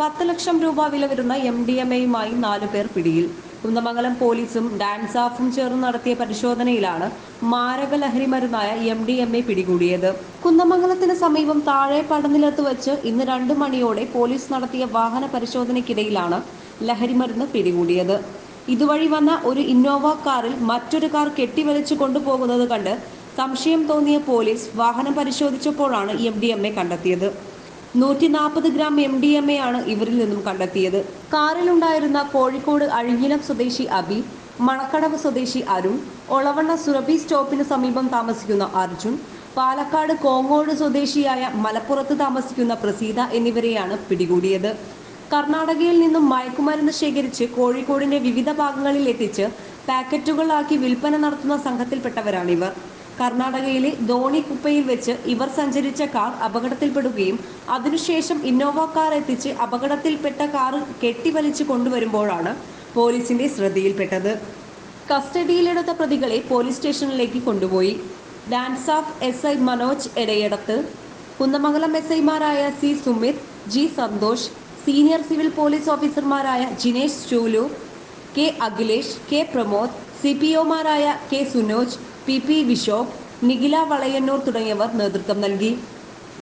പത്ത് ലക്ഷം രൂപ വില വരുന്ന എം ഡി എം എയുമായി നാലു പേർ പിടിയിൽ. കുന്ദമംഗലം പോലീസും ഡാൻസ് ആഫും ചേർന്ന് നടത്തിയ പരിശോധനയിലാണ് മാരക ലഹരി മരുന്നായ എം ഡി എം എ പിടികൂടിയത്. കുന്നമംഗലത്തിന് സമീപം താഴെ പടനിലത്ത് വെച്ച് ഇന്ന് രണ്ടു മണിയോടെ പോലീസ് നടത്തിയ വാഹന പരിശോധനയ്ക്കിടയിലാണ് ലഹരി മരുന്ന് പിടികൂടിയത്. ഇതുവഴി വന്ന ഒരു ഇന്നോവ കാറിൽ മറ്റൊരു കാർ കെട്ടിവലിച്ചു കൊണ്ടുപോകുന്നത് കണ്ട് സംശയം തോന്നിയ പോലീസ് വാഹനം പരിശോധിച്ചപ്പോഴാണ് എം ഡി എം എ കണ്ടെത്തിയത്. നൂറ്റി നാൽപ്പത് gram M D M A ആണ് ഇവരിൽ നിന്നും കണ്ടെത്തിയത്. കാറിലുണ്ടായിരുന്ന കോഴിക്കോട് അഴിഞ്ഞിലം സ്വദേശി അബി മണക്കടവ് സ്വദേശി അരുൺ ഒളവണ്ണ സുരഭി സ്റ്റോപ്പിന് സമീപം താമസിക്കുന്ന അർജുൻ പാലക്കാട് കോങ്ങോട് സ്വദേശിയായ മലപ്പുറത്ത് താമസിക്കുന്ന പ്രസീത എന്നിവരെയാണ് പിടികൂടിയത്. കർണാടകയിൽ നിന്നും മയക്കുമരുന്ന് ശേഖരിച്ച് കോഴിക്കോടിന്റെ വിവിധ ഭാഗങ്ങളിൽ എത്തിച്ച് പാക്കറ്റുകളാക്കി വിൽപ്പന നടത്തുന്ന സംഘത്തിൽപ്പെട്ടവരാണിവർ. കർണാടകയിലെ ധോണിക്കുപ്പയിൽ വെച്ച് ഇവർ സഞ്ചരിച്ച കാർ അപകടത്തിൽപ്പെടുകയും അതിനുശേഷം ഇന്നോവ കാർ എത്തിച്ച് അപകടത്തിൽപ്പെട്ട കാർ കെട്ടിവലിച്ച് കൊണ്ടുവരുമ്പോഴാണ് പോലീസിന്റെ ശ്രദ്ധയിൽപ്പെട്ടത്. കസ്റ്റഡിയിലെടുത്ത പ്രതികളെ പോലീസ് സ്റ്റേഷനിലേക്ക് കൊണ്ടുപോയി. DANSAF S I Manoj Edayadath. Kunnamangalam S ഐമാരായ C Sumith G Santhosh senior civil police ഓഫീസർമാരായ Jinesh ചൂലു K Akhilesh K Pramod C P ഒമാരായ K Sunoj P P Vishok Nikhila Valayannur തുടങ്ങിയവർ നേതൃത്വം നൽകി.